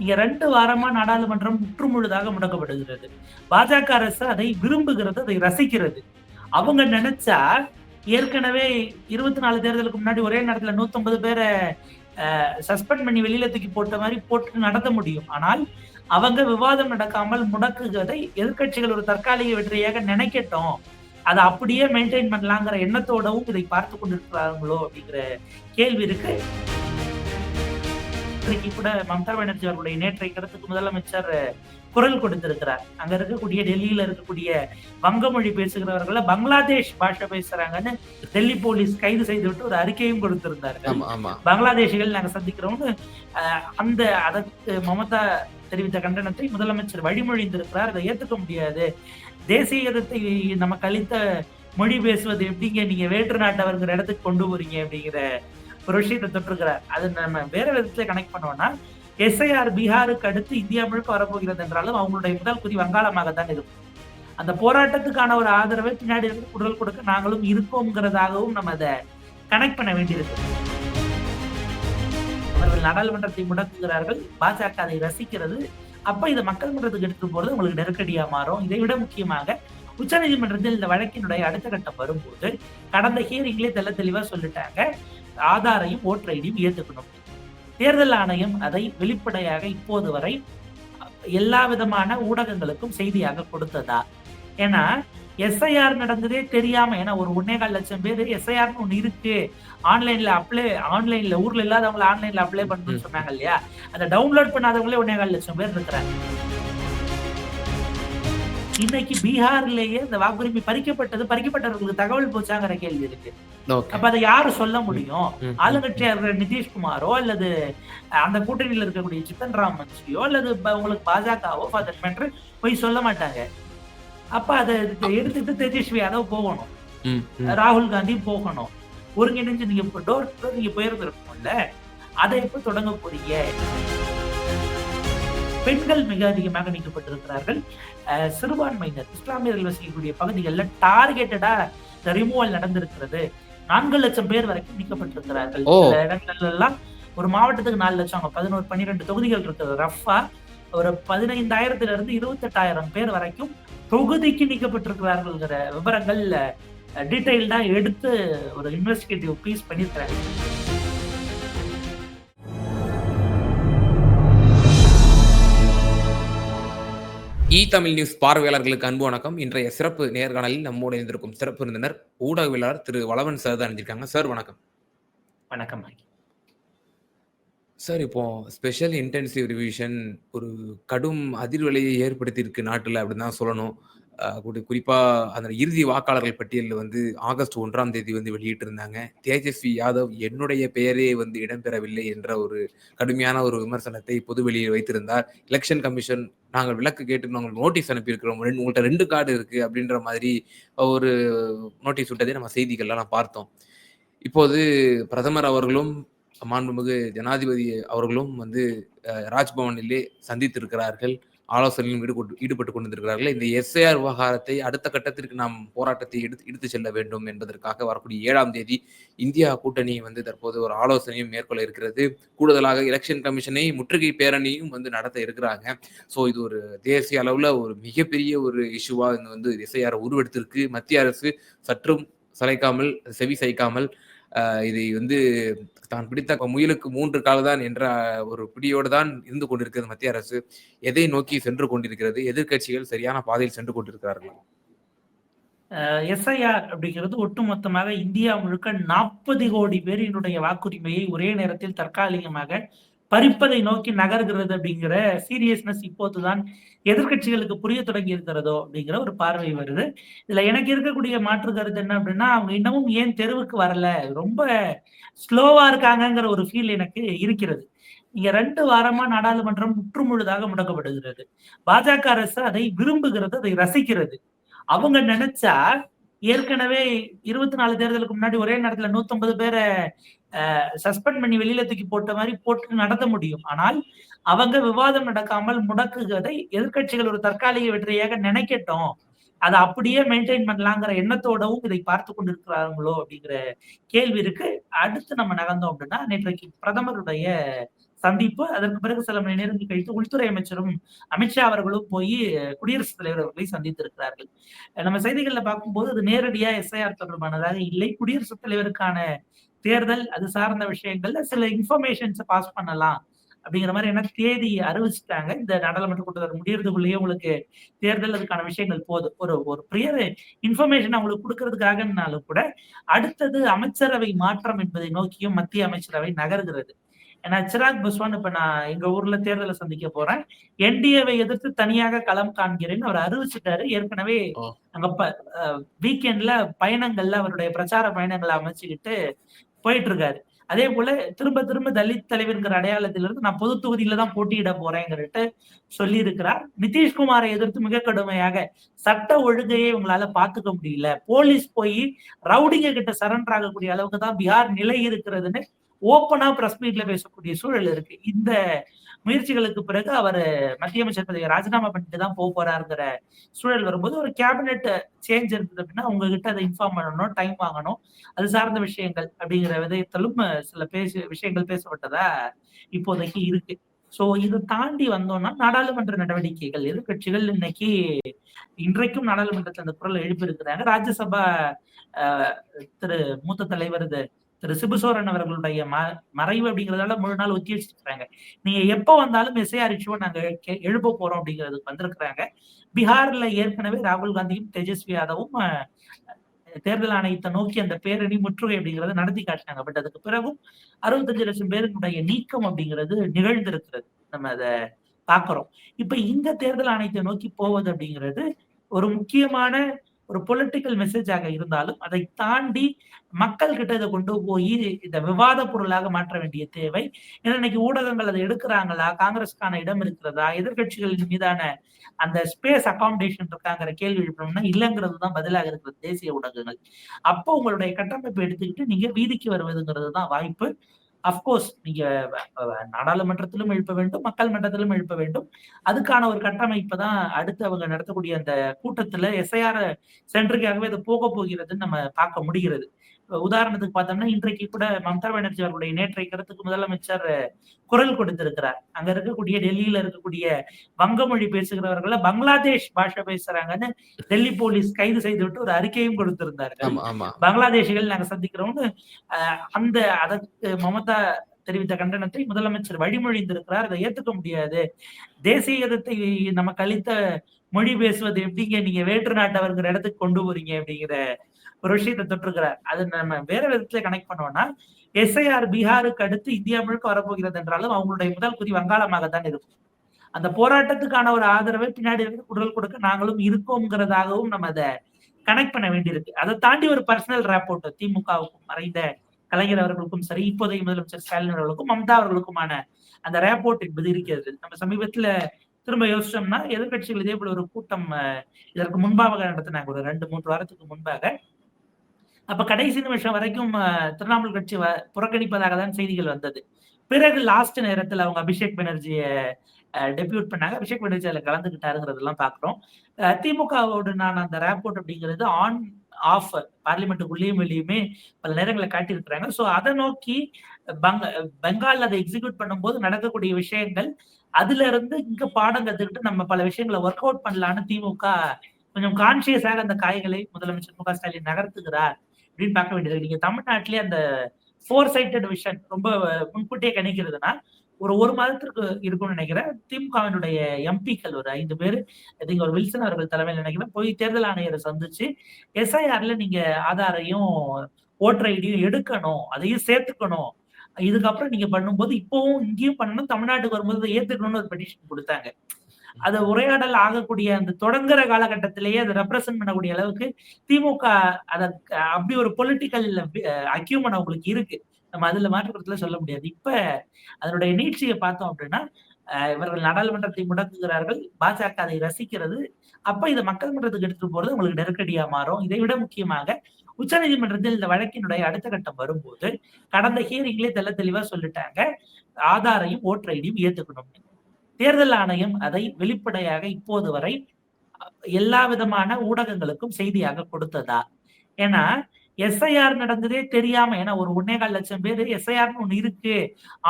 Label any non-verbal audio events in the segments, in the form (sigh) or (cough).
இங்க ரெண்டு வாரமா நாடாளுமன்றம் முற்றுமுழுதாக முடக்கப்படுகிறது. பாஜக அரசு அதை விரும்புகிறது அதை ரசிக்கிறது. அவங்க நினைச்சா ஏற்கனவே இருபத்தி நாலு தேர்தலுக்கு முன்னாடி ஒரே நேரத்துல 150 பேரை சஸ்பெண்ட் பண்ணி வெளியில தூக்கி போட்ட மாதிரி போட்டு நடத்த முடியும். ஆனால் அவங்க விவாதம் நடக்காமல் முடக்குகிறதை எதிர்க்கட்சிகள் ஒரு தற்காலிக வெற்றியாக நினைக்கட்டும். அதை அப்படியே மெயின்டைன் பண்ணலாங்கிற எண்ணத்தோடவும் இதை பார்த்து கொண்டிருக்கிறார்களோ அப்படிங்கிற கேள்வி இருக்கு. இன்றைக்கு கூட மம்தா பானர்ஜி அவர்களுடைய நேற்றைய கருத்துக்கு முதலமைச்சர் குரல் கொடுத்திருக்கிறார். அங்க இருக்கக்கூடிய டெல்லியில இருக்கக்கூடிய வங்க மொழி பேசுகிறவர்கள பங்களாதேஷ் பாஷை பேசுறாங்கன்னு டெல்லி போலீஸ் கைது செய்து விட்டு ஒரு அறிக்கையும் கொடுத்திருந்தார்கள் பங்களாதேஷிகள் நாங்க சந்திக்கிறோம்னு அந்த அதற்கு மமதா தெரிவித்த கண்டனத்தை முதலமைச்சர் வழிமொழிந்திருக்கிறார். அதை ஏத்துக்க முடியாது. தேசியத்தை நமக்கு அளித்த மொழி பேசுவது எப்படிங்க? நீங்க வேற்று நாட்டவர்கிற இடத்துக்கு கொண்டு போறீங்க அப்படிங்கிற ஒரு விஷயத்தை தொட்டிருக்கிறார் அது நம்ம வேற விதத்துல கனெக்ட் பண்ணோம்னா எஸ்ஐஆர் பீகாருக்கு அடுத்து இந்தியா முழுக்க வரப்போகிறது என்றாலும் அவங்களுடைய முதல் குறி வங்காளமாகத்தான் இருக்கும். அந்த போராட்டத்துக்கான ஒரு ஆதரவை பின்னாடி இருந்து குரல் கொடுக்க நாங்களும் இருக்கோங்கிறதாகவும் நம்ம அதை கனெக்ட் பண்ண வேண்டியிருக்கு. அவர்கள் நாடாளுமன்றத்தை முடக்குகிறார்கள். பாஜக அதை ரசிக்கிறது. அப்ப இதை மக்கள் மன்றத்துக்கு எடுத்து போறது உங்களுக்கு நெருக்கடியா மாறும். இதை விட முக்கியமாக உச்சநீதிமன்றத்தில் இந்த வழக்கினுடைய அடுத்த கட்டம் வரும்போது கடந்த ஹியரிங்லேயே தெல்ல தெளிவா சொல்லிட்டாங்க. ஆதாரையும் ஓட்டர் ஐடியும் ஏத்துக்கணும் தேர்தல் ஆணையம் அதை வெளிப்படையாக இப்போது வரை எல்லா விதமான ஊடகங்களுக்கும் செய்தியாக கொடுத்ததா? ஏன்னா எஸ்ஐஆர் நடந்ததே தெரியாம ஏன்னா ஒரு ஒன்னே கால் லட்சம் பேர் எஸ்ஐஆர்னு ஒண்ணு இருக்கு. ஆன்லைன்ல அப்ளை ஆன்லைன்ல ஊர்ல இல்லாதவங்க ஆன்லைன்ல அப்ளை பண்ணணும்னு சொன்னாங்க இல்லையா? அதை டவுன்லோட் பண்ணாதவங்களே ஒன்னே கால் லட்சம் பேர் இருக்கிறாங்க. இன்னைக்கு பீகார்லயே இந்த வாக்குரிமை பறிக்கப்பட்டது பறிக்கப்பட்டவர்களுக்கு தகவல் போச்சாங்கிற கேள்வி இருக்கு. அப்ப அதை யாரு சொல்ல முடியும்? ம். ஆளுங்கட்சியா இருக்கிற நிதிஷ்குமாரோ அல்லது அந்த கூட்டணியில இருக்கக்கூடிய சித்தன் ராம் மன்சியோ அல்லது உங்களுக்கு பாஜகவோ மேட்டர் போய் சொல்ல மாட்டாங்க. அப்ப அதை எடுத்துட்டு தேஜஸ்வி யாதவ் போகணும். ராகுல் காந்தி போகணும். ஒருங்கிணைஞ்சு நீங்க டோர் நீங்க போயிருந்திருக்கோம்ல அதை எப்ப தொடங்க போறீங்க? பெண்கள் மிக அதிகமாக நீக்கப்பட்டிருக்கிறார்கள். சிறுபான்மையினர் இஸ்லாமியர்கள் வசிக்கக்கூடிய பகுதிகளில் டார்கெட்டடா ரிமூவல் நடந்திருக்கிறது. நான்கு லட்சம் பேர் வரைக்கும் நீக்கப்பட்டிருக்கிறார்கள். சில இடங்கள்ல எல்லாம் ஒரு மாவட்டத்துக்கு நாலு லட்சம் அங்க பதினோரு பன்னிரெண்டு தொகுதிகள் இருக்குது. ரஃபா ஒரு பதினைந்தாயிரத்துல இருந்து இருபத்தெட்டாயிரம் பேர் வரைக்கும் தொகுதிக்கு நீக்கப்பட்டிருக்கிறார்கள்ங்கிற விவரங்கள் டீடைல்டா எடுத்து ஒரு இன்வெஸ்டிகேட்டிவ் பீஸ் பண்ணியிருக்கிறாங்க. இ தமிழ் நியூஸ் பார்வையாளர்களுக்கு அன்பு வணக்கம். இன்றைய சிறப்பு நேர்காணலில் நம்மோடு இருந்திருக்கும் சிறப்பு விருந்தினர் ஊடகவியலாளர் திரு வளவன் சார் தான் அணிஞ்சிருக்காங்க சார் வணக்கம். வணக்கம். சார் இப்போ ஸ்பெஷல் இன்டென்சிவ் ரிவிஷன் ஒரு கடும் அதிர்வலையை ஏற்படுத்தியிருக்கு நாட்டில் அப்படின்னு தான் சொல்லணும். குறிப்பாக அந்த இறுதி வாக்காளர்கள் பட்டியலில் வந்து ஆகஸ்ட் ஒன்றாம் தேதி வந்து வெளியிட்டிருந்தாங்க. தேஜஸ்வி யாதவ் என்னுடைய பெயரே வந்து இடம்பெறவில்லை என்ற ஒரு கடுமையான ஒரு விமர்சனத்தை பொதுவெளியில் வைத்திருந்தார். எலெக்ஷன் கமிஷன் நாங்கள் விளக்கு கேட்டு நாங்கள் நோட்டீஸ் அனுப்பியிருக்கிறோம். ரெண்டு உங்கள்கிட்ட ரெண்டு கார்டு இருக்கு அப்படின்ற மாதிரி ஒரு நோட்டீஸ் விட்டதை நம்ம செய்திகள்லாம் நான் பார்த்தோம். இப்போது பிரதமர் அவர்களும் மாண்புமிகு ஜனாதிபதி அவர்களும் வந்து ராஜ்பவனிலே சந்தித்திருக்கிறார்கள். ஆலோசனையிலும் ஈடுபட்டு ஈடுபட்டு கொண்டிருக்கிறார்கள். இந்த எஸ்ஐஆர் விவகாரத்தை அடுத்த கட்டத்திற்கு நாம் போராட்டத்தை எடுத்து எடுத்து செல்ல வேண்டும் என்பதற்காக வரக்கூடிய ஏழாம் தேதி இந்தியா கூட்டணி வந்து தற்போது ஒரு ஆலோசனையும் மேற்கொள்ள இருக்கிறது. கூடுதலாக எலெக்ஷன் கமிஷனை முற்றுகை பேரணியும் வந்து நடத்த இருக்கிறாங்க. ஸோ இது ஒரு தேசிய அளவில் ஒரு மிகப்பெரிய ஒரு இஷ்யூவாக வந்து எஸ்ஐஆர் உருவெடுத்திருக்கு. மத்திய அரசு சற்றும் சளைக்காமல் செவி சைக்காமல் இதை வந்து தான் பிடித்த முயலுக்கு மூன்று கால் தான் என்ற ஒரு பிடியோடு தான் இருந்து கொண்டிருக்கிறது மத்திய அரசு. எதை நோக்கி சென்று கொண்டிருக்கிறது? எதிர்க்கட்சிகள் சரியான பாதையில் சென்று கொண்டிருக்கிறார்கள்? எஸ்ஐஆர் அப்படிங்கிறது ஒட்டுமொத்தமாக இந்தியா முழுக்க நாற்பது கோடி பேரினுடைய வாக்குரிமையை ஒரே நேரத்தில் தற்காலிகமாக பறிப்பதை நோக்கி நகர்கிறது அப்படிங்கிற சீரியஸ்னஸ் இப்போதுதான் எதிர்க்கட்சிகளுக்கு புரிய தொடங்கி இருக்கிறதோ அப்படிங்கிற ஒரு பார்வை வருது. இதுல எனக்கு இருக்கக்கூடிய மாற்று கருத்து என்ன அப்படின்னா அவங்க இன்னமும் ஏன் தெருவுக்கு வரல? ரொம்ப ஸ்லோவா இருக்காங்கங்கிற ஒரு ஃபீல் எனக்கு இருக்கிறது. இங்க ரெண்டு வாரமா நாடாளுமன்றம் முற்றுமுழுதாக முடக்கப்படுகிறது. பாஜக அரசு அதை விரும்புகிறது அதை ரசிக்கிறது. அவங்க நினைச்சா ஏற்கனவே இருபத்தி நாலு தேர்தலுக்கு முன்னாடி ஒரே நேரத்துல 150 பேரை சஸ்பெண்ட் பண்ணி வெளியில தூக்கி போட்ட மாதிரி போட்டு நடத்த முடியும். ஆனால் அவங்க விவாதம் நடக்காமல் முடக்குகிறதை எதிர்க்கட்சிகள் ஒரு தற்காலிக வெற்றியாக நினைக்கட்டும். அதை அப்படியே மெயின்டைன் பண்ணலாங்கிற எண்ணத்தோடவும் இதை பார்த்து கொண்டிருக்கிறாங்களோ அப்படிங்கிற கேள்வி இருக்கு. அடுத்து நம்ம நகர்ந்தோம் அப்படின்னா நேற்றைக்கு பிரதமருடைய சந்திப்பு அதற்கு பிறகு சில மணி நேரங்கள் கழித்து உள்துறை அமைச்சரும் அமித்ஷா அவர்களும் போய் குடியரசுத் தலைவர் அவர்களை சந்தித்திருக்கிறார்கள். நம்ம செய்திகள்ல பார்க்கும்போது அது நேரடியா எஸ்ஐஆர் தொடர்பானதாக இல்லை. குடியரசுத் தலைவருக்கான தேர்தல் அது சார்ந்த விஷயங்கள்ல சில இன்ஃபர்மேஷன்ஸ் பாஸ் பண்ணலாம். அப்படிங்கிற மாதிரி என்ன தேதி அறிவிச்சுட்டாங்க. இந்த நாடாளுமன்ற கூட்டத்தொடர் முடியறதுக்குள்ளேயே உங்களுக்கு தேர்தல் அதுக்கான விஷயங்கள் போதும். ஒரு ஒரு பிரியர் இன்ஃபர்மேஷன் அவங்களுக்கு கொடுக்கறதுக்காகனாலும் கூட அடுத்தது அமைச்சரவை மாற்றம் என்பதை நோக்கியும் மத்திய அமைச்சரவை நகர்கிறது. ஏன்னா சிராக் பஸ்வான் இப்ப நான் எங்க ஊர்ல தேர்தலை சந்திக்க போறேன். என்டிஏவை எதிர்த்து தனியாக களம் காண்கிறேன்னு அவர் அறிவிச்சிட்டாரு. ஏற்கனவே. அங்க வீக்கெண்ட்ல பயணங்கள்ல அவருடைய பிரச்சார பயணங்களை அமைச்சுக்கிட்டு போயிட்டு இருக்காரு அதே போல திரும்ப திரும்ப தலித் தலைவர்ங்கிற அடையாளத்திலிருந்து நான் பொது தொகுதியில தான் போட்டியிட போறேங்கிறட்டு சொல்லி இருக்கிறார் நிதிஷ்குமாரை எதிர்த்து மிக கடுமையாக சட்ட ஒழுங்கையே இவங்களால பாத்துக்க முடியல. போலீஸ் போய் ரவுடிங்க கிட்ட சரண்டர் ஆகக்கூடிய அளவுக்கு தான் பீகார் நிலை இருக்கிறதுன்னு ஓப்பனா பிரஸ் மீட்ல பேசக்கூடிய சூழல் இருக்கு. இந்த முயற்சிகளுக்கு பிறகு அவர் மத்திய அமைச்சர் பதவியை ராஜினாமா பண்ணிட்டு தான் போக போறாருங்கிற சூழல் வரும்போது ஒரு கேபினெட் சேஞ்ச் இருந்தது அப்படின்னா உங்ககிட்ட அதை இன்ஃபார்ம் பண்ணணும் டைம் வாங்கணும். அது சார்ந்த விஷயங்கள் அப்படிங்கிற விதத்திலும் சில பேசு விஷயங்கள் பேசப்பட்டதா இப்போதைக்கு இருக்கு. சோ இதை தாண்டி வந்தோம்னா நாடாளுமன்ற நடவடிக்கைகள் எதிர்கட்சிகள் இன்னைக்கு இன்றைக்கும் நாடாளுமன்றத்தில் அந்த குரல் எழுப்பியிருக்கிறாங்க. ராஜ்யசபா திரு மூத்த தலைவர் இது திரு சிபுசோரன் அவர்களுடைய ம- மறைவு அப்படிங்கிறதால முழு நாள் ஒத்தி வச்சிருக்கிறாங்க. நீங்க எப்ப வந்தாலும் எஸ்ஐஆர் இஷ்யூவை நாங்க எழுப்ப போறோம் அப்படிங்கிறதுக்கு வந்திருக்கிறாங்க. பீகார்ல ஏற்கனவே ராகுல் காந்தியும் தேஜஸ்வி யாதவும் தேர்தல் ஆணையத்தை நோக்கி அந்த பேரணி முற்றுகை அப்படிங்கறத நடத்தி காட்டினாங்க. பட் அதுக்கு பிறகும் அறுபத்தஞ்சு லட்சம் பேருடைய நீக்கம் அப்படிங்கிறது நிகழ்ந்திருக்கிறது. நம்ம அதை பாக்குறோம். இப்ப இந்த தேர்தல் ஆணையத்தை நோக்கி போவது அப்படிங்கிறது ஒரு முக்கியமான ஒரு பொலிட்டிக்கல் மெசேஜாக இருந்தாலும் அதை தாண்டி மக்கள் கிட்ட இதை கொண்டு போய் இந்த விவாத பொருளாக மாற்ற வேண்டிய தேவை. ஏன்னா இன்னைக்கு ஊடகங்கள் அதை எடுக்கிறாங்களா? காங்கிரஸ்க்கான இடம் இருக்கிறதா? எதிர்கட்சிகளின் மீதான அந்த ஸ்பேஸ் அகாமடேஷன் இருக்காங்கிற கேள்வி எழுப்பணும்னா இல்லைங்கிறது தான் பதிலாக இருக்கிறது தேசிய ஊடகங்கள். அப்போ உங்களுடைய கட்டமைப்பை எடுத்துக்கிட்டு நீங்க வீதிக்கு வருவதுங்கிறது தான் வாய்ப்பு. அப்கோர்ஸ் நீங்க நாடாளுமன்றத்திலும் எழுப்ப வேண்டும் மக்கள் மன்றத்திலும் எழுப்ப வேண்டும். அதுக்கான ஒரு கட்டமைப்பை தான் அடுத்து அவங்க நடத்தக்கூடிய அந்த கூட்டத்துல எஸ்ஐஆர் சென்றுக்காகவே அது போக போகிறதுன்னு நம்ம பார்க்க முடிகிறது. உதாரணத்துக்கு பார்த்தோம்னா இன்றைக்கு கூட மம்தா பானர்ஜி அவர்களுடைய நேற்றைய கருத்துக்கு முதலமைச்சர் குரல் கொடுத்திருக்கிறார். அங்க இருக்கக்கூடிய டெல்லியில இருக்கக்கூடிய வங்க மொழி பேசுகிறவர்களை பங்களாதேஷ் பாஷை பேசுறாங்கன்னு டெல்லி போலீஸ் கைது செய்துவிட்டு ஒரு அறிக்கையும் ஆமா பங்களாதேஷிகள் நாங்க சந்திக்கிறோம்னு அந்த அதற்கு மமதா தெரிவித்த கண்டனத்தை முதலமைச்சர் வழிமொழிந்திருக்கிறார். அதை ஏத்துக்க முடியாது. தேசியத்தை நமக்கு அளித்த மொழி பேசுவது எப்படிங்க? நீங்க வேற்று நாட்டவர்கிற இடத்துக்கு கொண்டு போறீங்க அப்படிங்கிற ஒரு விஷயத்தை தொட்டிருக்கிறார் அது நம்ம வேற விதத்துல கனெக்ட் பண்ணோம்னா எஸ்ஐஆர் பீகாருக்கு அடுத்து இந்தியா முழுக்க வரப்போகிறது என்றாலும் அவங்களுடைய முதல் குறி வங்காளமாகத்தான் இருக்கும். அந்த போராட்டத்துக்கான ஒரு ஆதரவை பின்னாடி இருந்து குரல் கொடுக்க நாங்களும் இருக்கோங்கிறதாகவும் நம்ம அதை கனெக்ட் பண்ண வேண்டியிருக்கு. அதை தாண்டி ஒரு பர்சனல் ரேப்போர்ட் திமுகவுக்கும் மறைந்த கலைஞர் அவர்களுக்கும் சரி இப்போதைய முதலமைச்சர் ஸ்டாலின் அவர்களுக்கும் மம்தா அவர்களுக்குமான அந்த ரேப்போர்ட் என்பது இருக்கிறது. நம்ம சமீபத்துல திரும்ப யோசிச்சோம்னா எதிர்கட்சிகள் இதே போல ஒரு கூட்டம் இதற்கு முன்பாக நடத்தினாங்க. ஒரு ரெண்டு மூன்று வாரத்துக்கு முன்பாக அப்ப கடைசி நிமிஷம் வரைக்கும் திரிணாமுல் கட்சி வ- புறக்கணிப்பதாக தான் செய்திகள் வந்தது. பிறகு லாஸ்ட் நேரத்துல அவங்க அபிஷேக் பானர்ஜியை டெபியூட் பண்ணாங்க. அபிஷேக் பானர்ஜி அதுல கலந்துகிட்டாருங்கிறதெல்லாம் பாக்குறோம். அஹ், திமுகவோடு நான் அந்த ரேப்போர்ட் அப்படிங்கிறது ஆன் ஆஃப் பார்லிமெண்ட்டுக்குள்ளேயும் வெளியுமே பல நேரங்களை காட்டியிருக்கிறாங்க. ஸோ அதை நோக்கி பங்க பெங்கால் அதை எக்ஸிக்யூட் பண்ணும்போது நடக்கக்கூடிய விஷயங்கள் அதுல இருந்து இங்க பாடம் கத்துக்கிட்டு நம்ம பல விஷயங்களை ஒர்க் அவுட் பண்ணலான்னு திமுக கொஞ்சம் கான்சியஸாக அந்த காய்களை முதலமைச்சர் மு க ஸ்டாலின் நகர்த்துகிறார். அப்படின்னு பார்க்க வேண்டியது. நீங்க தமிழ்நாட்டிலே அந்த ஃபோர் சைட்டட் விஷன் ரொம்ப முன்கூட்டியே கணிக்கிறதுனா ஒரு ஒரு மாதத்திற்கு இருக்கும்னு நினைக்கிறேன். திமுகவினுடைய எம்பிக்கள் ஒரு ஐந்து பேர் நீங்க ஒரு வில்சன் அவர்கள் தலைமையில் நினைக்கிறேன். போய் தேர்தல் ஆணையரை சந்திச்சு எஸ்ஐஆர்ல நீங்க ஆதாரையும் ஓட்டர் ஐடியும் எடுக்கணும் அதையும் சேர்த்துக்கணும். இதுக்கப்புறம் நீங்க பண்ணும்போது இப்பவும் இங்கேயும் பண்ணணும் தமிழ்நாட்டுக்கு வரும்போது ஏத்துக்கணும்னு ஒரு பெட்டிஷன் கொடுத்தாங்க. அது உரையாடல் ஆகக்கூடிய அந்த தொடங்குற காலகட்டத்திலேயே அதை ரெப்ரசென்ட் பண்ணக்கூடிய அளவுக்கு திமுக அத அப்படி ஒரு பொலிட்டிக்கல் அக்யூமன் அவங்களுக்கு இருக்கு. நம்ம அதுல மாற்றுக்கிறதுல சொல்ல முடியாது. இப்ப அதனுடைய நீட்சியை பார்த்தோம் அப்படின்னா இவர்கள் நாடாளுமன்றத்தை முடக்குகிறார்கள். பாஜக அதை ரசிக்கிறது. அப்ப இதை மக்கள் மன்றத்துக்கு எடுத்துட்டு போறது உங்களுக்கு நெருக்கடியா மாறும். இதை விட முக்கியமாக உச்சநீதிமன்றத்தில் இந்த வழக்கினுடைய அடுத்த கட்டம் வரும்போது கடந்த ஹியரிங்லேயே தெல்ல தெளிவா சொல்லிட்டாங்க. ஆதாரையும் ஓட்டர் ஐடியும் ஏத்துக்கணும். தேர்தல் ஆணையம் அதை வெளிப்படையாக இப்போது வரை எல்லா விதமான ஊடகங்களுக்கும் செய்தியாக கொடுத்ததா? ஏன்னா எஸ்ஐஆர் நடந்ததே தெரியாம ஏன்னா ஒரு ஒன்னே கால் லட்சம் பேர் எஸ்ஐஆர்னு ஒண்ணு இருக்கு.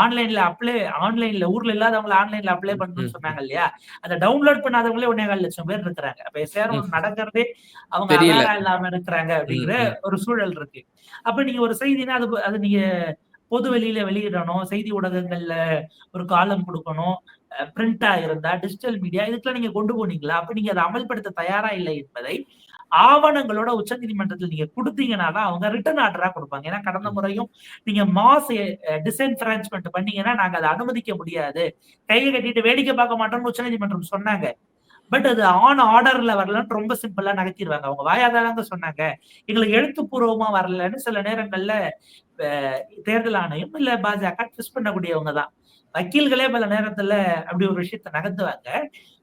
ஆன்லைன்ல அப்ளை ஆன்லைன்ல ஊர்ல இல்லாதவங்க ஆன்லைன்ல அப்ளை பண்ணணும்னு சொன்னாங்க இல்லையா? அதை டவுன்லோட் பண்ணாதவங்களே ஒன்னே கால் லட்சம் பேர் இருக்கிறாங்க. அப்ப எஸ்ஐஆர் ஒண்ணு நடக்கிறதே அவங்க இல்லாம இருக்கிறாங்க அப்படிங்கிற. ஒரு சூழல் இருக்கு. அப்ப நீங்க ஒரு செய்தினா அது அது நீங்க பொது வெளியில வெளியிடணும். செய்தி ஊடகங்கள்ல ஒரு காலம் கொடுக்கணும். பிரிண்டா இருந்தா டிஜிட்டல் மீடியா இதுக்கெல்லாம் நீங்க கொண்டு போனீங்களா? அப்ப நீங்க அதை அமல்படுத்த தயாரா இல்லை என்பதை ஆவணங்களோட உச்சநீதிமன்றத்தில் நீங்க கொடுத்தீங்கன்னா தான் அவங்க ரிட்டர்ன் ஆர்டரா கொடுப்பாங்க. ஏன்னா கடந்த முறையும் நீங்க மாஸ் டிஸ்என்ஃபிரான்ச்மெண்ட் பண்ணீங்கன்னா நாங்க அதை அனுமதிக்க முடியாது. கையை கட்டிட்டு வேடிக்கை பார்க்க மாட்டோம்னு உச்சநீதிமன்றம் சொன்னாங்க. பட் அது ஆன் ஆர்டர்ல வரலன்னு ரொம்ப சிம்பிளா நகர்த்திடுவாங்க அவங்க வாயாதாங்க சொன்னாங்க. எங்களுக்கு எழுத்துப்பூர்வமா வரலன்னு சில நேரங்கள்ல தேர்தல் ஆணையம் இல்ல பாஜக ட்விஸ்ட் பண்ணக்கூடியவங்க தான். வக்கீல்களே பல நேரத்துல அப்படி ஒரு விஷயத்த நகர்த்துவாங்க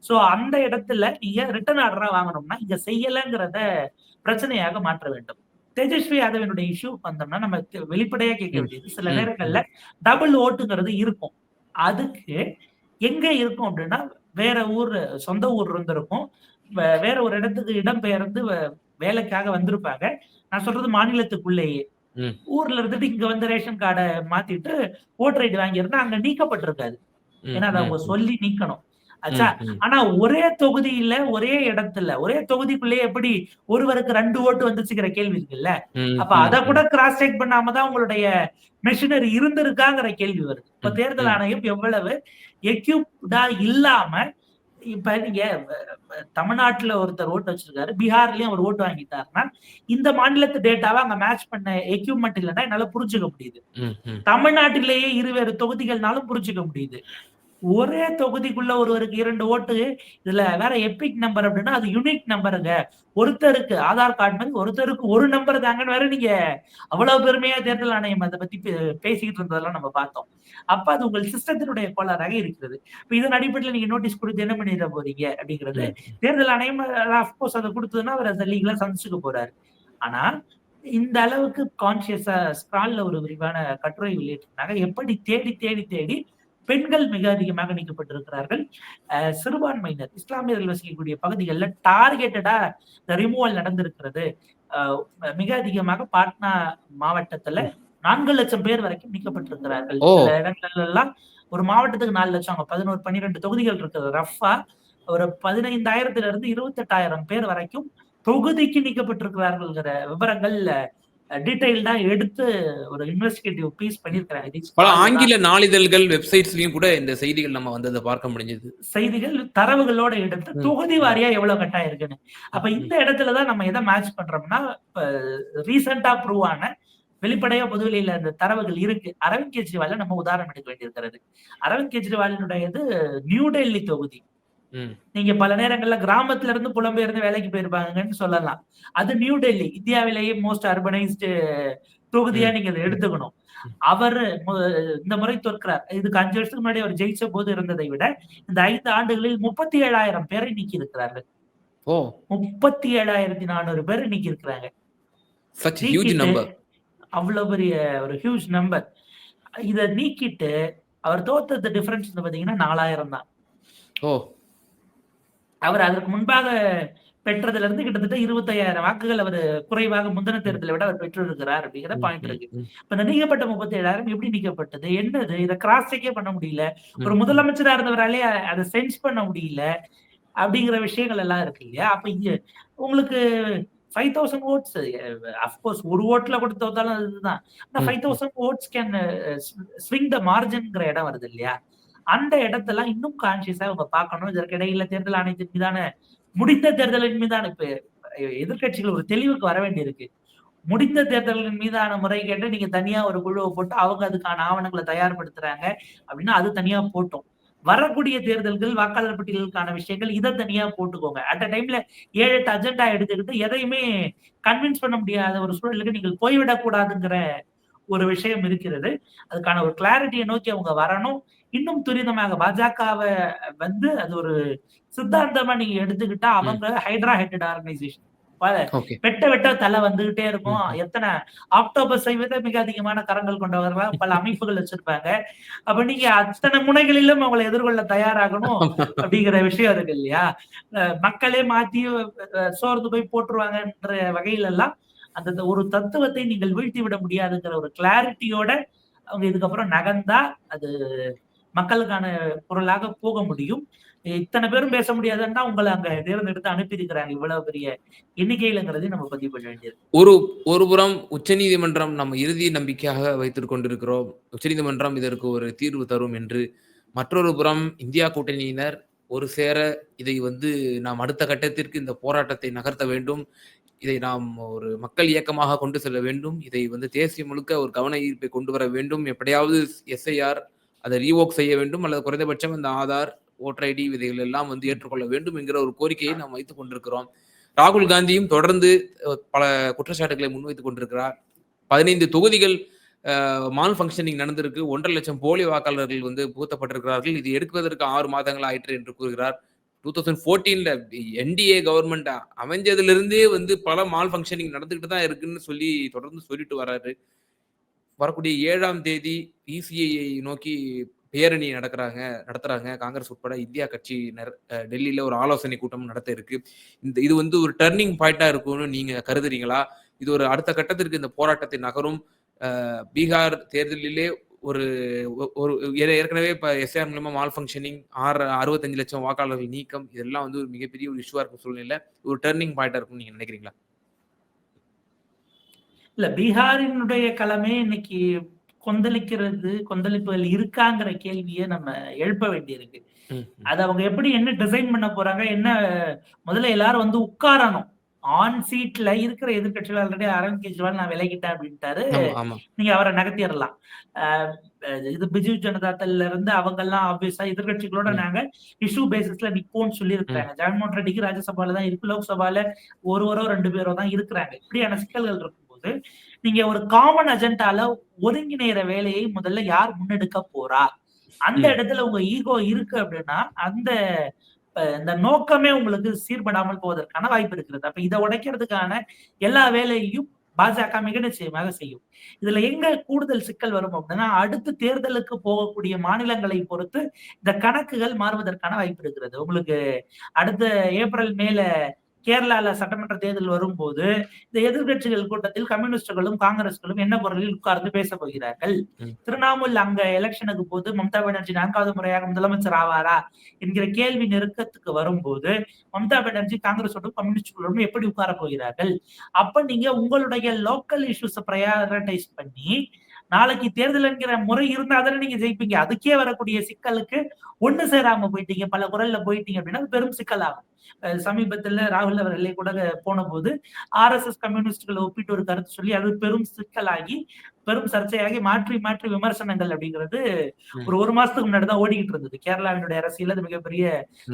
சோ அந்த இடத்துல நீங்க ரிட்டர்ன் ஆர்டரா வாங்கணும்னா இங்க செய்யலைங்கிறத பிரச்சனையாக மாற்ற வேண்டும் தேஜஸ்வி யாதவனுடைய இஷ்யூ வந்தோம்னா நம்ம வெளிப்படையா கேட்க. வேண்டியது சில. நேரங்கள்ல டபுள் ஓட்டுங்கிறது இருக்கும் அதுக்கு எங்க இருக்கும் அப்படின்னா வேற ஊர் சொந்த ஊர் இருந்திருக்கும் வேற ஒரு இடத்துக்கு இடம்பெயர்ந்து வேலைக்காக வந்திருப்பாங்க நான் சொல்றது மாநிலத்துக்குள்ளேயே. ஊர்ல இருந்துட்டு இங்க வந்து ரேஷன் கார்டை மாத்திட்டு ஓட்டர் ஐடி வாங்கியிருந்தா அங்க நீக்கப்பட்டிருக்காது. ஏன்னா அதை அவங்க சொல்லி நீக்கணும். ஆச்சா. ஆனா ஒரே தொகுதியில ஒரே இடத்துல ஒரே தொகுதிக்குள்ளேயே எப்படி ஒருவருக்கு ரெண்டு ஓட்டு வந்துச்சுங்கிற கேள்வி இருக்குல்ல? அப்ப அத கூட கிராஸ் செக் பண்ணாம தான் உங்களுடைய மெஷினரி இருந்திருக்காங்கிற கேள்வி வருது. இப்ப தேர்தல். ஆணையம் எவ்வளவு எக்யூப்டா இல்லாம இப்ப நீங்க தமிழ்நாட்டுல ஒருத்தர் ஓட்டு வச்சிருக்காரு. பீகார்லயும் அவர் ஓட்டு வாங்கிட்டாருன்னா இந்த மாநிலத்து டேட்டாவை அங்க மேட்ச் பண்ண எக்யூப்மெண்ட் இல்லைன்னா என்னால புரிஞ்சுக்க முடியுது. தமிழ்நாட்டிலேயே இருவேறு தொகுதிகள்னாலும் புரிஞ்சுக்க முடியுது. ஒரே தொகுதிக்குள்ள ஒருவருக்கு இரண்டு ஓட்டு இதுல வேற எபிக் நம்பர் அப்படின்னா அது யூனிக் நம்பருங்க ஒருத்தருக்கு ஆதார் கார்டு மாதிரி ஒருத்தருக்கு ஒரு நம்பர் தாங்கன்னு வேற நீங்க அவ்வளவு பெருமையா தேர்தல் ஆணையம் அதை பத்தி பேசிக்கிட்டு இருந்ததெல்லாம் நம்ம பார்த்தோம். அப்ப அது உங்கள் சிஸ்டத்தினுடைய கோளாறாக இருக்கிறது. இப்ப இதன் அடிப்படையில் நீங்க நோட்டீஸ் கொடுத்து என்ன பண்ணிட போறீங்க அப்படிங்கிறது தேர்தல் ஆணையம் அப்கோர்ஸ் அதை கொடுத்ததுன்னா அவர் அதை லீகலா சந்திச்சுக்க போறாரு. ஆனா இந்த அளவுக்கு கான்சியஸா ஸ்கிரால்ல ஒரு விரிவான கட்டுரை வெளியிட்டிருந்தாங்க. எப்படி தேடி தேடி தேடி பெண்கள் மிக அதிகமாக நீக்கப்பட்டிருக்கிறார்கள். சிறுபான்மையினர் இஸ்லாமியர்கள் வசிக்கக்கூடிய பகுதிகளில் டார்கெட்டடா இந்த ரிமூவல் நடந்திருக்கிறது. மிக அதிகமாக பாட்னா மாவட்டத்துல நான்கு லட்சம் பேர் வரைக்கும் நீக்கப்பட்டிருக்கிறார்கள். சில இடங்கள்ல எல்லாம் ஒரு மாவட்டத்துக்கு நாலு லட்சம் பதினோரு பன்னிரெண்டு தொகுதிகள் இருக்குது. ரஃபா ஒரு பதினைந்தாயிரத்துல இருந்து இருபத்தெட்டாயிரம் பேர் வரைக்கும் தொகுதிக்கு நீக்கப்பட்டிருக்கிறார்கள்ங்கிற விவரங்கள் டீடைல்டா எடுத்து ஒரு இன்வெஸ்டிகேட்டிவ் பீஸ் பண்ணிருக்கிறாங்க பல ஆங்கில நாளிதழ்கள் வெப்சைட்ஸ்லயும் கூட இந்த செய்திகள் நம்ம வந்ததை பார்க்க முடிஞ்சது. செய்திகள் தரவுகளோட எடுத்து. தொகுதி வாரியா எவ்வளவு கட்டாயம் இருக்குன்னு. அப்ப இந்த இடத்துலதான் நம்ம எதை மேட்ச் பண்றோம்னா ரீசெண்டா ப்ரூவ் ஆன வெளிப்படையா பொதுவெளியில அந்த தரவுகள் இருக்கு. அரவிந்த் கெஜ்ரிவால நம்ம உதாரணம் எடுக்க வேண்டியிருக்கிறது. அரவிந்த் கெஜ்ரிவாலினுடையது நியூ டெல்லி தொகுதி. நீங்க பல நேரங்கள்ல கிராமத்துல இருந்து புலம்பெயர்ந்து வேலைக்கு போயிருப்பாங்கன்னு சொல்லலாம். அது நியூ டெல்லி இந்தியாவிலேயே மோஸ்ட் அர்பனைஸ்டு தொகுதியா நீங்க அதை எடுத்துக்கணும். அவர் இந்த முறை தோற்கிறார். இதுக்கு அஞ்சு வருஷத்துக்கு முன்னாடி அவர் ஜெயிச்ச போது இருந்ததை விட இந்த ஐந்து ஆண்டுகளில் முப்பத்தி ஏழாயிரம் பேரை நீக்கி இருக்கிறார்கள். முப்பத்தி ஏழாயிரத்தி நானூறு பேர் நீக்கி இருக்கிறாங்க. அவ்வளவு பெரிய ஒரு ஹியூஜ் நம்பர் இத நீக்கிட்டு அவர் தோத்தது டிஃபரன்ஸ் பாத்தீங்கன்னா நாலாயிரம் தான். ஓ. அவர் அதற்கு முன்பாக பெற்றதுல இருந்து கிட்டத்தட்ட இருபத்தையாயிரம் வாக்குகள் அவர் குறைவாக முந்தின தேர்தலை விட அவர் பெற்றிருக்கிறார் அப்படிங்கிற பாயிண்ட் இருக்கு. இப்ப இந்த நீக்கப்பட்ட முப்பத்தி ஏழாயிரம் எப்படி நீக்கப்பட்டது? என்னது? இதை கிராஸ் செக்கே பண்ண முடியல. ஒரு முதலமைச்சரா இருந்தவராலே அதை சென்ஸ் பண்ண முடியல அப்படிங்கிற விஷயங்கள் எல்லாம் இருக்கு இல்லையா? அப்ப இங்க உங்களுக்கு ஃபைவ் தௌசண்ட் ஓட்ஸ் அஃப்கோர்ஸ் ஒரு ஓட்ல கூட தோத்தாலும் அதுதான். Five thousand votes can swing the மார்ஜின்ங்கிற இடம் வருது இல்லையா? அந்த இடத்தெல்லாம் இன்னும் கான்சியஸா அவங்க பார்க்கணும். இதற்கு இடையில தேர்தல் ஆணையத்தின் மீதான முடித்த தேர்தலின் மீதான இப்ப எதிர்க்கட்சிகள் ஒரு தெளிவுக்கு வர வேண்டியிருக்கு. முடிந்த தேர்தல்களின் மீதான முறைகேட்டு நீங்க தனியா ஒரு குழுவை போட்டு அவங்க அதுக்கான ஆவணங்களை தயார்படுத்துறாங்க அப்படின்னா அது தனியா போட்டோம். வரக்கூடிய தேர்தல்கள் வாக்காளர் பட்டியலுக்கான விஷயங்கள் இதை தனியா போட்டுக்கோங்க. அட் அ டைம்ல ஏழு எட்டு அஜெண்டா எடுத்துக்கிட்டு எதையுமே கன்வின்ஸ் பண்ண முடியாத ஒரு சூழலுக்கு நீங்கள் போய்விடக்கூடாதுங்கிற ஒரு விஷயம் இருக்கிறது. அதுக்கான ஒரு கிளாரிட்டியை நோக்கி அவங்க வரணும். இன்னும் துரிதமாக பாஜகவை வந்து அது ஒரு சித்தாந்தமா நீங்க எடுத்துக்கிட்டா அவங்க ஹைட்ரா ஹெட்டட் ஆர்கனைசேஷன் வெட்ட வெட்ட தலை வந்துகிட்டே இருக்கும். எத்தனை ஆக்டோபஸை விட மிக அதிகமான கரங்கள் கொண்டவர்களா பல அமைப்புகள் வச்சிருப்பாங்க. அப்ப நீங்க அத்தனை முனைகளிலும் அவங்களை எதிர்கொள்ள தயாராகணும் அப்படிங்கிற விஷயம் இருக்கு இல்லையா? மக்களே மாத்தி சோர்ந்து போய் போட்டுருவாங்கன்ற வகையில எல்லாம் அந்த ஒரு தத்துவத்தை நீங்கள் வீழ்த்தி விட முடியாதுங்கிற ஒரு கிளாரிட்டியோட அவங்க இதுக்கப்புறம் நகர்ந்தா அது மக்களுக்கான குரலாக போக முடியும். இத்தனை பேரும் பேச முடியாதுன்னா உங்களை அங்க தேர்ந்தெடுத்து அனுப்பியிருக்கிறாங்க. இவ்வளவு பெரிய எண்ணிக்கையிலங்கிறதையும் நம்ம பதிவு பண்ண வேண்டியது. ஒரு ஒரு புறம் உச்சநீதிமன்றம் நம்ம இறுதி நம்பிக்கையாக வைத்துக் கொண்டிருக்கிறோம். உச்சநீதிமன்றம் இதற்கு ஒரு தீர்வு தரும் என்று மற்றொரு புறம் இந்தியா கூட்டணியினர் ஒரு சேர இதை வந்து நாம் அடுத்த கட்டத்திற்கு இந்த போராட்டத்தை நகர்த்த வேண்டும். இதை நாம் ஒரு மக்கள் இயக்கமாக கொண்டு செல்ல வேண்டும். இதை வந்து தேசிய முழுக்க ஒரு கவன ஈர்ப்பை கொண்டு வர வேண்டும். எப்படியாவது எஸ்ஐஆர் அதை ரீவோக் செய்ய வேண்டும். அல்லது குறைந்தபட்சம் இந்த ஆதார் ஓட்டர் ஐடி விதைகள் எல்லாம் வந்து ஏற்றுக்கொள்ள வேண்டும் என்கிற ஒரு கோரிக்கையை நாம் வைத்துக் கொண்டிருக்கிறோம். ராகுல் காந்தியும் தொடர்ந்து பல குற்றச்சாட்டுகளை முன்வைத்துக் கொண்டிருக்கிறார். பதினைந்து தொகுதிகள் மால் ஃபங்க்ஷனிங் நடந்திருக்கு. ஒன்றரை லட்சம் போலி வாக்காளர்கள் வந்து புகுத்தப்பட்டிருக்கிறார்கள். இது எடுக்குவதற்கு ஆறு மாதங்கள் ஆயிற்று என்று கூறுகிறார். டூ தௌசண்ட் ஃபோர்டீன்ல என்டிஏ கவர்மெண்ட் அமைஞ்சதிலிருந்தே வந்து பல மால் ஃபங்க்ஷனிங் நடந்துகிட்டு தான் இருக்குன்னு சொல்லி தொடர்ந்து சொல்லிட்டு வர்றாரு வரக்கூடிய ஏழாம் தேதி இசிஐயை நோக்கி பேரணி நடக்கிறாங்க நடத்துறாங்க. காங்கிரஸ் உட்பட இந்தியா கட்சியினர் டெல்லியில ஒரு ஆலோசனை கூட்டம் நடத்த இருக்கு. இந்த இது வந்து ஒரு டர்னிங் பாயிண்டா இருக்கும்னு நீங்க கருதுறீங்களா? இது ஒரு அடுத்த கட்டத்திற்கு இந்த போராட்டத்தை நகரும். பீகார் தேர்தலிலே ஒரு ஒரு ஏற்கனவே இப்ப எஸ்ஆர் மூலமா மால் ஃபங்க்ஷனிங் ஆறு அறுபத்தஞ்சு லட்சம் வாக்காளர்கள் நீக்கம் இதெல்லாம் வந்து ஒரு மிகப்பெரிய ஒரு இஷ்யூவா இருக்கும் சூழ்நிலை ஒரு டர்னிங் பாயிண்டா இருக்கும்னு நீங்க நினைக்கிறீங்களா? இல்ல பீகாரினுடைய களமே இன்னைக்கு கொந்தளிக்கிறது கொந்தளிப்புகள் இருக்காங்கிற கேள்வியை நம்ம எழுப்ப வேண்டியிருக்கு. அது அவங்க எப்படி என்ன டிசைன் பண்ண போறாங்க என்ன முதல்ல எல்லாரும் வந்து உட்காரணும். ஆன் சீட்ல இருக்கிற எதிர்கட்சிகள் ஆல்ரெடி அரவிந்த் கெஜ்ரிவால் நான் விலகிட்டேன் அப்படின்ட்டாரு. நீங்க அவரை நகர்த்திடலாம். இது பிஜு ஜனதா தள்ல இருந்து அவங்க எல்லாம் ஆப்வியஸா எதிர்கட்சிகளோட. நாங்க இஷ்யூ பேசிஸ்ல நிப்போம்னு சொல்லி இருக்கிறாங்க ஜெகன்மோகன் ரெட்டிக்கு ராஜ்யசபால தான் இருக்கு. லோக்சபால ஒருவரோ ரெண்டு பேரோ தான் இருக்கிறாங்க. இப்படியான சிக்கல்கள் இருக்கும்போது நீங்க ஒரு காமன் அஜெண்டால ஒருங்கிணைகிற வேலையை முதல்ல யார் முன்னெடுக்க போறா? அந்த. இடத்துல உங்க ஈகோ இருக்கு அப்படின்னா அந்த இந்த நோக்கமே உங்களுக்கு சீர்படாமல் போவதற்கான வாய்ப்பு இருக்கிறது. அப்ப இதை உடைக்கிறதுக்கான எல்லா வேலையையும் பாஜக மிக நிச்சயமாக செய்யும். இதுல எங்க கூடுதல் சிக்கல் வரும் அப்படின்னா அடுத்து தேர்தலுக்கு போகக்கூடிய மாநிலங்களை பொறுத்து இந்த கணக்குகள் மாறுவதற்கான வாய்ப்பு இருக்கிறது. உங்களுக்கு அடுத்த ஏப்ரல் மேல கேரளால சட்டமன்ற தேர்தல் வரும்போது இந்த எதிர்க்கட்சிகள் கூட்டத்தில் கம்யூனிஸ்டுகளும் காங்கிரஸ்களும் என்ன பொருளில் உட்கார்ந்து பேச போகிறார்கள். திரிணாமுல் அங்க எலெக்ஷனுக்கு போது மம்தா பானர்ஜி நான்காவது முறையாக முதலமைச்சர் ஆவாரா? என்கிற கேள்வி நெருக்கத்துக்கு வரும்போது மம்தா பானர்ஜி காங்கிரஸோடும் கம்யூனிஸ்டுகளோடும் எப்படி உட்கார போகிறார்கள்? அப்ப நீங்க உங்களுடைய லோக்கல் இஷ்யூஸ ப்ரையாரிட்டைஸ் பண்ணி நாளைக்கு தேர்தல் என்கிற முறை இருந்தா தானே நீங்க ஜெயிப்பீங்க. அதுக்கே வரக்கூடிய சிக்கலுக்கு ஒண்ணு சேராம போயிட்டீங்க. பல குரல்ல போயிட்டீங்க அப்படின்னா பெரும் சிக்கலாகும். அஹ் சமீபத்துல ராகுல் அவர்களே கூட போன போது ஆர் எஸ் எஸ் கம்யூனிஸ்டுகளை ஒப்பிட்டு ஒரு கருத்து சொல்லி அது பெரும் சிக்கலாகி பெரும் சர்ச்சையாகி மாற்றி மாற்றி விமர்சனங்கள் அப்படிங்கிறது. ஒரு ஒரு மாசத்துக்கு முன்னாடி தான் ஓடிக்கிட்டு இருந்தது கேரளாவினுடைய அரசியல் அது மிகப்பெரிய.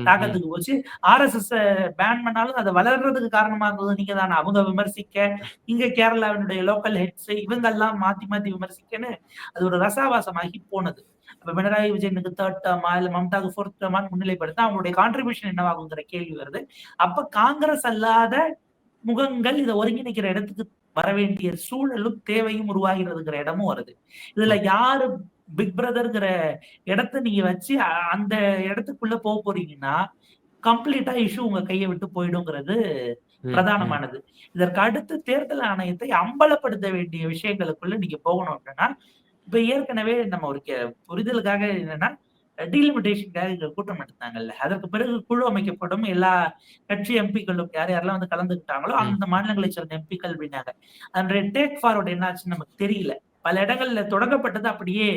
தாக்கத்துக்கு போச்சு ஆர் எஸ் எஸ் பேன் பண்ணாலும் அது வளர்றதுக்கு காரணமா இருந்தது நீங்க தானே அவங்க விமர்சிக்க இங்க கேரளாவினுடைய லோக்கல் ஹெட்ஸ் இவங்க எல்லாம் மாத்தி மாத்தி விமர்சிக்கன்னு அது ஒரு ரசாவாசமாகி போனது அப்ப பினராயி விஜயனுக்கு தேர்ட் டேர்மா இல்ல மம்தாக்கு ஃபோர்த் டேர்மா முன்னிலைப்படுத்த அவங்களுடைய கான்ட்ரிபியூஷன் என்னவாகுங்கிற கேள்வி வருது. அப்ப காங்கிரஸ் அல்லாத முகங்கள் இதை ஒருங்கிணைக்கிற இடத்துக்கு வர வேண்டிய சூழலும் தேவையும் உருவாகிறதுங்கிற இடமும் வருது. இதுல யாரு பிக் பிரதர்ங்கிற இடத்த நீங்க வச்சு அந்த இடத்துக்குள்ள போக போறீங்கன்னா கம்ப்ளீட்டா இஷ்யூ உங்க கையை விட்டு போயிடுங்கிறது பிரதானமானது. இதற்கு அடுத்து தேர்தல் ஆணையத்தை அம்பலப்படுத்த வேண்டிய விஷயங்களுக்குள்ள நீங்க போகணும் அப்படின்னா இப்ப ஏற்கனவே நம்ம ஒரு புரிதலுக்காக என்னன்னா டீலிமிட்டேஷனுக்காக இங்க கூட்டம் நடத்தாங்கல்ல அதற்கு பிறகு குழு அமைக்கப்படும். எல்லா கட்சி எம்பிக்களும் யார் யாரெல்லாம் வந்து கலந்துக்கிட்டாங்களோ ம். அந்த மாநிலங்களை சேர்ந்த எம்பிக்கள் அப்படின்னாங்க அந்த டேக் ஃபார்வர்ட் என்னாச்சுன்னு நமக்கு தெரியல. பல இடங்கள்ல தொடங்கப்பட்டது அப்படியே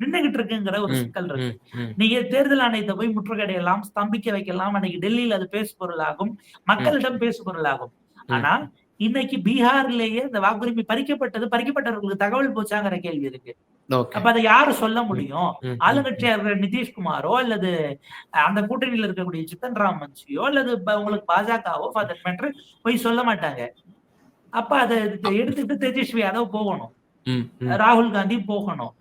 நின்னுகிட்டு இருக்குங்கிற ஒரு சிக்கல் இருக்கு. நீங்க தேர்தல் ஆணையத்தை போய் முற்றுகையிடலாம் ஸ்தம்பிக்க வைக்கலாம். அன்னைக்கு டெல்லியில அது பேசு பொருளாகும் மக்களிடம் பேசு பொருளாகும் ஆனா இன்னைக்கு பீகார்லயே இந்த வாக்குரிமை பறிக்கப்பட்டது பறிக்கப்பட்டவர்களுக்கு தகவல் போச்சாங்கிற கேள்வி இருக்கு. அப்ப அதை யாரு சொல்ல முடியும்? ம், ம், ஆளுங்கட்சியா இருக்கிற நிதிஷ்குமாரோ அல்லது அந்த கூட்டணியில இருக்கக்கூடிய ஜித்தன் ராம் மன்சியோ அல்லது உங்களுக்கு பாஜகவோ மேட்டர் போய் சொல்ல மாட்டாங்க. அப்ப அதை எடுத்துட்டு தேஜஸ்வி யாதவ் போகணும். ராகுல் காந்தி போகணும்.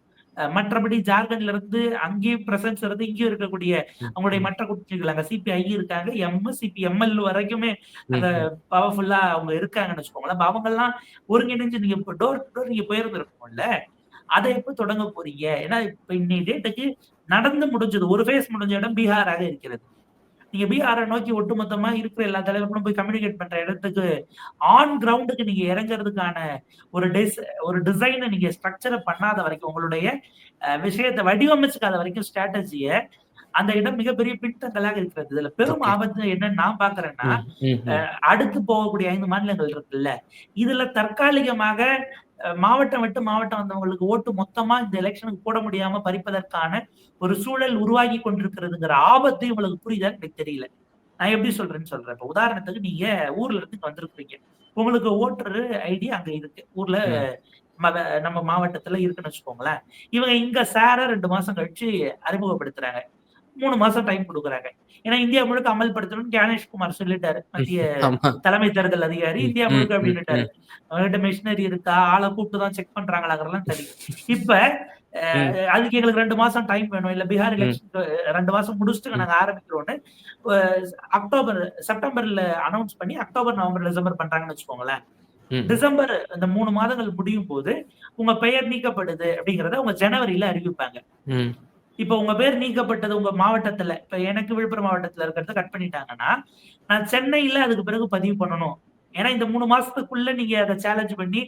மற்றபடி ஜார்க்கண்ட்ல இருந்து அங்கேயும் பிரசன்ஸ் இருந்து இங்கேயும் இருக்கக்கூடிய அவங்களுடைய மற்ற கூட்டணிகள் அங்க சிபிஐ இருக்காங்க எம் சிபி எம்எல் வரைக்குமே அந்த பவர்ஃபுல்லா அவங்க இருக்காங்கன்னு வச்சுக்கோங்களேன். அப்ப அவங்க எல்லாம் ஒருங்கிணைஞ்சு நீங்க இப்போ டோர் டோர் நீங்க போயிருந்திருக்கோம்ல அதை எப்ப தொடங்க போறீங்க? ஏன்னா இப்ப இன்னைய டேட்டுக்கு நடந்து முடிஞ்சது ஒரு ஃபேஸ் முடிஞ்ச இடம் பீகாராக இருக்கிறது. நீங்க பீகாரை நோக்கி ஒட்டுமொத்தமா இருக்கிற எல்லா தலைவர்களும் போய் கம்யூனிகேட் பண்ற இடத்துக்கு ஆன் கிரவுண்டுக்கு நீங்க இறங்குறதுக்கான ஒரு டிஸ் ஒரு டிசைனை நீங்க ஸ்ட்ரக்சரை பண்ணாத வரைக்கும் உங்களுடைய விஷயத்தை வடிவமைச்சுக்காத வரைக்கும் ஸ்ட்ராட்டஜிய அந்த இடம் மிகப்பெரிய பின்தங்கலாக இருக்கிறது இதுல பெரும். ஆபத்து என்னன்னு நான் பாக்குறேன்னா. அடுத்து போகக்கூடிய ஐந்து மாநிலங்கள் இருக்குல்ல இதுல தற்காலிகமாக மாவட்டம் விட்டு மாவட்டம் வந்தவங்களுக்கு ஓட்டு மொத்தமா இந்த எலெக்ஷனுக்கு போட முடியாம பறிப்பதற்கான ஒரு சூழல் உருவாகி கொண்டிருக்கிறதுங்கிற ஆபத்து உங்களுக்கு புரியுதான்னு எனக்கு தெரியல. நான் எப்படி சொல்றேன்னு சொல்றேன். இப்ப உதாரணத்துக்கு நீங்க ஊர்ல இருந்து இங்க வந்திருக்கிறீங்க. உங்களுக்கு ஓட்டர் ஐடி அங்க இருக்கு. ஊர்ல நம்ம மாவட்டத்துல இருக்குன்னு வச்சுக்கோங்களேன். இவங்க இங்க சார ரெண்டு மாசம் கழிச்சு அறிமுகப்படுத்துறாங்க. மூணு மாசம் டைம் கொடுக்குறாங்க. ஏன்னா இந்தியா முழுக்க அமல்படுத்தணும்னு ஞானேஷ்குமார் சொல்லிட்டாரு. மத்திய. (laughs) தலைமை தேர்தல் அதிகாரி இந்தியா முழுக்க அப்படின்னுட்டாரு. அவங்ககிட்ட மிஷினரி இருக்கா? ஆளை கூப்பிட்டு தான் செக் பண்றாங்களாங்கிறதெல்லாம் தெரியும். இப்ப அதுக்கு எங்களுக்கு ரெண்டு மாசம் டைம் வேணும். இல்ல பீகார். எலெக்ஷன் ரெண்டு மாசம் முடிச்சுட்டு நாங்க ஆரம்பிக்கிறோம்னு அக்டோபர் செப்டம்பர்ல அனௌன்ஸ் பண்ணி அக்டோபர் நவம்பர் டிசம்பர் பண்றாங்கன்னு வச்சுக்கோங்களேன். டிசம்பர் இந்த மூணு மாதங்கள் முடியும் போது உங்க பெயர் நீக்கப்படுது அப்படிங்கறத உங்க ஜனவரியில அறிவிப்பாங்க. இப்ப உங்க பேர் நீக்கப்பட்டது உங்க மாவட்டத்துல. இப்ப எனக்கு விழுப்புரம் மாவட்டத்துல இருக்கிறத கட் பண்ணிட்டாங்கன்னா நான் சென்னையில அதுக்கு பிறகு பதிவு பண்ணணும். ஏன்னா இந்த மூணு மாசத்துக்குள்ள நீங்க அதை சேலஞ்ச் பண்ணி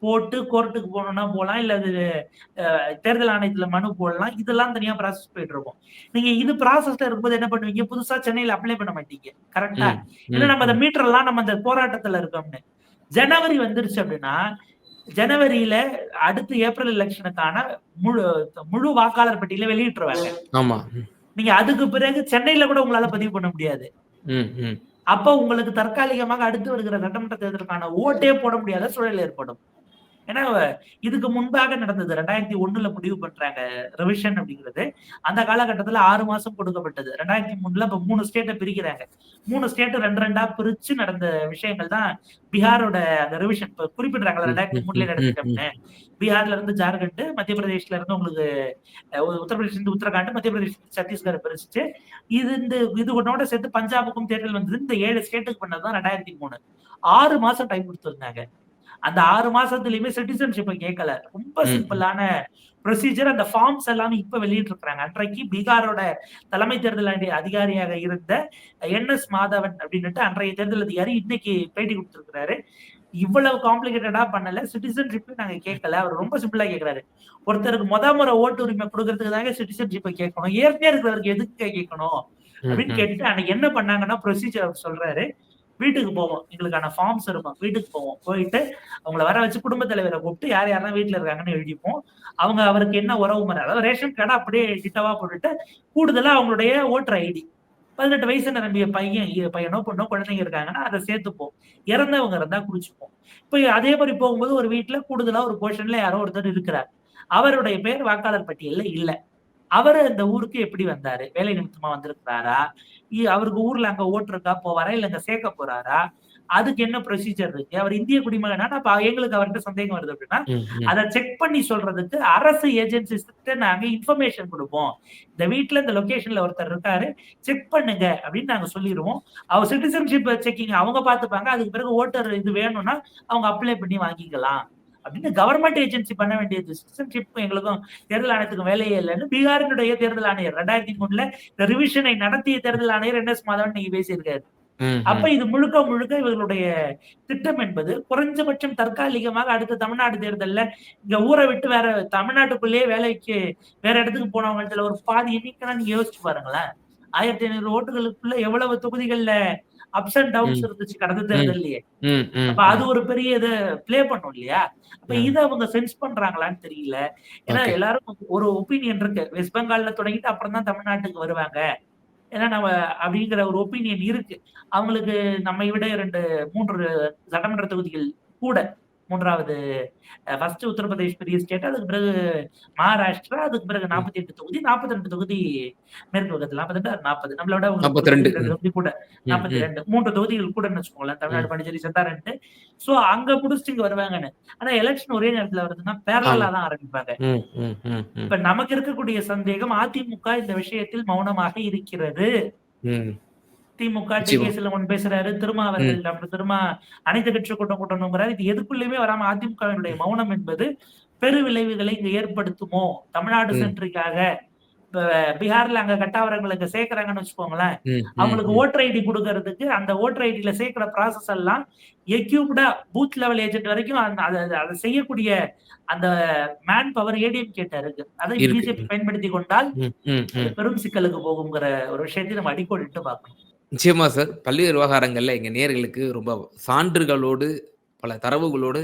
போட்டு கோர்ட்டுக்கு போகணும்னா போகலாம் இல்ல அது தேர்தல் ஆணையத்துல மனு போடலாம். இதெல்லாம் தனியா ப்ராசஸ் போயிட்டு இருக்கும். நீங்க இது ப்ராசஸ்ல இருக்கும்போது என்ன பண்ணுவீங்க? புதுசா சென்னையில அப்ளை பண்ண மாட்டீங்க. கரெக்டா. இல்ல நம்ம அந்த ம். மீட்டர்லாம் நம்ம அந்த போராட்டத்துல இருக்கோம்னு. ஜனவரி வந்துருச்சு அப்படின்னா ஜனவரியில அடுத்து ஏப்ரல் எலெக்ஷனுக்கான முழு முழு வாக்காளர் பட்டியல வெளியிட்டுருவாங்க ஆமா. நீங்க அதுக்கு பிறகு சென்னையில கூட உங்களால பதிவு பண்ண முடியாது. அப்ப உங்களுக்கு தற்காலிகமாக அடுத்து வருகிற சட்டமன்ற தேர்தலுக்கான ஓட்டே போட முடியாத சூழல் ஏற்படும் ஏன்னா இதுக்கு முன்பாக நடந்தது ரெண்டாயிரத்தி ஒண்ணுல முடிவு பண்றாங்க ரிவிஷன் அப்படிங்கிறது. அந்த காலகட்டத்துல ஆறு மாசம் கொடுக்கப்பட்டது. ரெண்டாயிரத்தி மூணுல இப்ப மூணு ஸ்டேட்டை பிரிக்கிறாங்க. மூணு ஸ்டேட் ரெண்டு ரெண்டா பிரிச்சு நடந்த விஷயங்கள் தான் பீகாரோட அந்த ரிவிஷன் இப்ப குறிப்பிடுறாங்களா ரெண்டாயிரத்தி மூணுல நடந்துட்டோம்னு. பீகார்ல இருந்து ஜார்க்கண்ட் மத்திய பிரதேஷ்ல இருந்து உங்களுக்கு உத்தரப்பிரதேஷ் இருந்து உத்தரகாண்ட் மத்திய பிரதேஷ் சத்தீஸ்கர் பிரிச்சுட்டு இது இந்த இது ஒன்னோட சேர்த்து பஞ்சாபுக்கும் தேர்தல் வந்தது. இந்த ஏழு ஸ்டேட்டுக்கு பண்ணதுதான் ரெண்டாயிரத்தி மூணு. ஆறு மாசம் டைம் கொடுத்துருந்தாங்க. அந்த ஆறு மாசத்துலயுமே சிட்டிசன்ஷிப்பை கேட்கல ரொம்ப. சிம்பிளான ப்ரொசீஜர் அந்த ஃபார்ம்ஸ் எல்லாமே இப்ப வெளியிட்டு இருக்காங்க அன்றைக்கு பீகாரோட தலைமை தேர்தல் அதி- அதிகாரியாக இருந்த என் எஸ் மாதவன் அப்படின்னுட்டு அன்றைய தேர்தல் அதிகாரி இன்னைக்கு பேட்டி கொடுத்திருக்கிறாரு. இவ்வளவு காம்ப்ளிகேட்டடா பண்ணல. சிட்டிசன்ஷிப் நாங்க கேட்கல அவர் ரொம்ப சிம்பிளா கேக்குறாரு. ஒருத்தருக்கு முத முறை ஓட்டு உரிமை கொடுக்கறதுக்கு தாங்க சிட்டிசன்ஷிப்பை கேட்கணும். ஏற்கனவே இருக்கிறவருக்கு எதுக்கு கேட்கணும்? அப்படின்னு. கேட்டுட்டு அன்னைக்கு என்ன பண்ணாங்கன்னா ப்ரொசீஜர் அவர் சொல்றாரு. வீட்டுக்கு போவோம். எங்களுக்கான ஃபார்ம்ஸ் இருக்கும். வீட்டுக்கு போவோம். போயிட்டு அவங்கள வர வச்சு குடும்ப தலைவரை கூப்பிட்டு யார் யாரெல்லாம் வீட்டுல இருக்காங்கன்னு எழுதிப்போம். அவங்க அவருக்கு என்ன உறவு முறை அதாவது ரேஷன் கார்டை அப்படியே கிட்டவா போட்டுட்டு கூடுதலா அவங்களுடைய ஓட்டர் ஐடி. பதினெட்டு வயசு நிரம்பிய பையன் பையனோ பொண்ணோ குழந்தைங்க இருக்காங்கன்னா அதை சேர்த்துப்போம். இறந்தவங்க இருந்தா குடிச்சுப்போம். இப்போ அதே மாதிரி போகும்போது ஒரு வீட்டுல கூடுதலா ஒரு போர்ஷன்ல யாரோ ஒருத்தர் இருக்கிறார். அவருடைய பேர் வாக்காளர் பட்டியல்ல இல்ல. அவர் அந்த ஊருக்கு எப்படி வந்தாரு? வேலை நிமித்தமா வந்திருக்கிறாரா? அவருக்கு ஊர்ல அங்க ஓட்டு இருக்கா போவாரா இல்ல அங்க சேர்க்க போறாரா? அதுக்கு என்ன ப்ரொசீஜர் இருக்கு? அவர் இந்திய குடிமகனா. அப்ப எங்களுக்கு அவர்கிட்ட சந்தேகம் வருது அப்படின்னா. அதை செக் பண்ணி சொல்றதுக்கு அரசு ஏஜென்சிஸ் நாங்க இன்ஃபர்மேஷன் கொடுப்போம். இந்த வீட்ல இந்த லொகேஷன்ல ஒருத்தர் இருக்காரு செக் பண்ணுங்க அப்படின்னு நாங்க சொல்லிடுவோம். அவர் சிட்டிசன்ஷிப் செக்கிங் அவங்க பாத்துப்பாங்க அதுக்கு பிறகு ஓட்டர் இது வேணும்னா அவங்க அப்ளை பண்ணி வாங்கிக்கலாம். அப்படின்னு கவர்மெண்ட் ஏஜென்சி பண்ண வேண்டியது. சிட்டிசன்ஷிப் எங்களுக்கும் தேர்தல் ஆணையத்துக்கும் வேலையே இல்லைன்னு பீகாரினுடைய தேர்தல் ஆணையர். ரெண்டாயிரத்தி மூணுல இந்த ரிவிஷனை நடத்திய தேர்தல் ஆணையர் என் எஸ் மாதவன் நீங்க பேசியிருக்காரு. அப்ப. இது முழுக்க முழுக்க இவர்களுடைய திட்டம் என்பது குறைஞ்சபட்சம் தற்காலிகமாக அடுத்த தமிழ்நாடு தேர்தல்ல இங்க ஊரை விட்டு வேற தமிழ்நாட்டுக்குள்ளேயே வேலைக்கு வேற இடத்துக்கு போனவங்கள்ட்ட ஒரு பாதி எண்ணிக்கைனா நீங்க யோசிச்சு பாருங்களேன். ஆயிரத்தி ஐநூறு ஓட்டுகளுக்குள்ள எவ்வளவு தொகுதிகள்ல அப்ஸ் அண்ட் டவுன்ஸ். இருந்துச்சு கடந்த தேர்தல்லையே அப்ப அது ஒரு பெரிய இதை ப்ளே பண்ணும் இல்லையா? அப்ப. இதை அவங்க சென்ஸ் பண்றாங்களான்னு தெரியல. ஏன்னா. எல்லாரும் ஒரு ஒப்பீனியன் இருக்கு. வெஸ்ட் பெங்கால்ல தொடங்கிட்டு அப்புறம் தான் தமிழ்நாட்டுக்கு வருவாங்க. ஏன்னா நம்ம அப்படிங்கிற ஒரு ஒப்பீனியன் இருக்கு. அவங்களுக்கு நம்மை விட ரெண்டு மூன்று சட்டமன்ற தொகுதிகள் கூட மூன்றாவது ஃபர்ஸ்ட் உத்தரப்பிரதேஷ் பெரிய ஸ்டேட் அதுக்கு பிறகு மகாராஷ்டிரா அதுக்கு பிறகு நாற்பத்தி எட்டு தொகுதி நாற்பத்தி ரெண்டு தொகுதி மேற்கு வங்கத்தில் நாற்பத்தி நாற்பது நம்மளோட அவங்களுக்கு ஒரு 42. ரெண்டு தொகுதி கூட நாற்பத்தி. ரெண்டு மூன்று தொகுதிகள் கூட வச்சுக்கோங்களேன் தமிழ்நாடு பாண்டிச்சேரி செத்தா ரெண்டு சோ அங்க முடிச்சுட்டு இங்க வருவாங்கன்னு ஆனா எலெக்ஷன் ஒரே நேரத்துல வருதுன்னா பேரலா தான் ஆரம்பிப்பாங்க. இப்ப நமக்கு இருக்கக்கூடிய சந்தேகம் அதிமுக இந்த விஷயத்தில் மௌனமாக இருக்கிறது. திமுக. டிகே சிலவன் பேசுறாரு திருமா அவர்கள் டாக்டர் திருமா அனைத்து கட்சி கூட்டம் கூட்டணுங்கிறாரு இது எதுக்குள்ளயுமே வராம அதிமுகவினுடைய மௌனம் என்பது பெரு விளைவுகளை இங்க ஏற்படுத்துமோ தமிழ்நாடு. சென்றிக்காக பீகார்ல அங்க கட்டாவரங்களுக்கு சேர்க்கறாங்கன்னு வச்சுக்கோங்களேன் அவங்களுக்கு. ஓட்டர் ஐடி கொடுக்கறதுக்கு அந்த ஓட்டர் ஐடில சேர்க்கிற ப்ராசஸ் எல்லாம் எக்யூப்டா பூத் லெவல் ஏஜென்ட் வரைக்கும் அந்த- அதை செய்யக்கூடிய அந்த மேன் பவர் ஏடிஎம் கேட்ட இருக்கு அதை. பிஜேபி பயன்படுத்தி கொண்டால். பெரும் சிக்கலுக்கு போகுங்கிற ஒரு விஷயத்தை நம்ம அடிக்கோடிட்டு பார்க்கணும் நிச்சயமா சார். பல்வேறு விவகாரங்கள்ல எங்க நேயர்களுக்கு ரொம்ப சான்றுகளோடு, பல தரவுகளோடு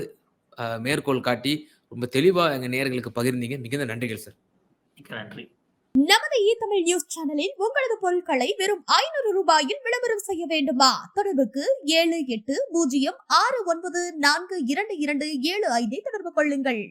மேற்கோள் காட்டி, ரொம்ப தெளிவா எங்க நேயர்களுக்கு பகிர்ந்தீங்க. மிகுந்த நன்றிகள் சார். நன்றி. நமது இ தமிழ் நியூஸ் சேனலில் உங்களது பொருட்களை வெறும் ஐநூறு ரூபாயில் விளம்பரம் செய்ய வேண்டுமா தொடர்புக்கு ஏழு எட்டு பூஜ்ஜியம் ஆறு ஒன்பது நான்கு இரண்டு இரண்டு ஏழு ஐந்தை தொடர்பு கொள்ளுங்கள்